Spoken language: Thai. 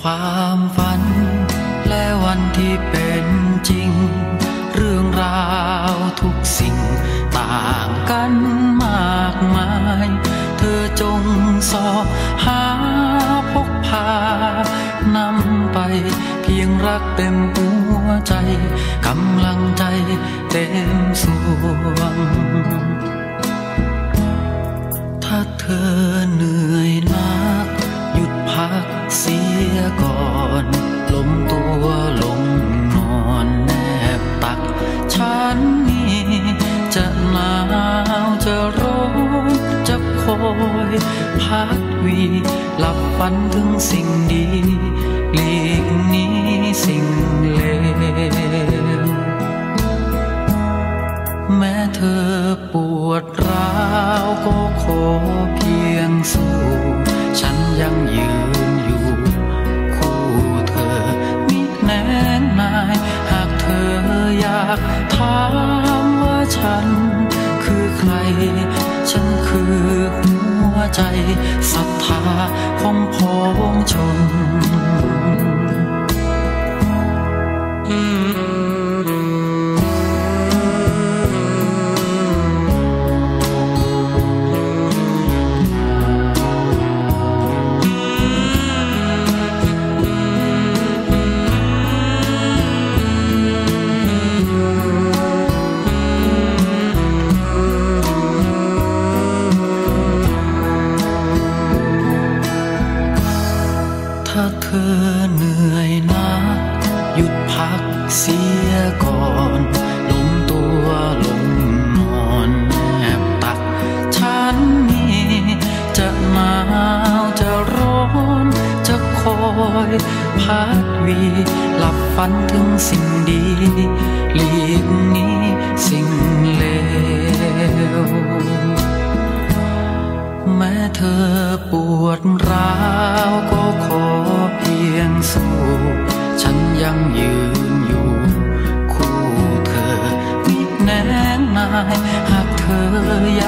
ความฝัน และวันที่เป็นจริง เรื่องราวทุกสิ่ง ต่างกันมากมาย เธอจงสอหาพกพานำไป เพียงรักเต็มหัวใจกำลังใจเต็มสวง ถ้าเธอเหนื่อย ยพักวีหลับฝันถึงสิ่งดีหลีกนี้สิ่งเลวแม้เธอปวดร้าวก็ขอเพียงสู้ฉันยังยืนอยู่คู่เธอมิแน่นายหากเธออยากถามว่าฉันคือใคร ฉันคือ ใจศรัทธาของพ้องชน อเหนื่อยนัก หยุดพักเสียก่อนล้มตัวลงนอนแนบตัก ฉันนี่จะหนาวจะร้อนจะคอยพักวี หลับฝันถึงสิ่งดีหลีกนี้สิ่งเลว แม้เธอปวดร้าว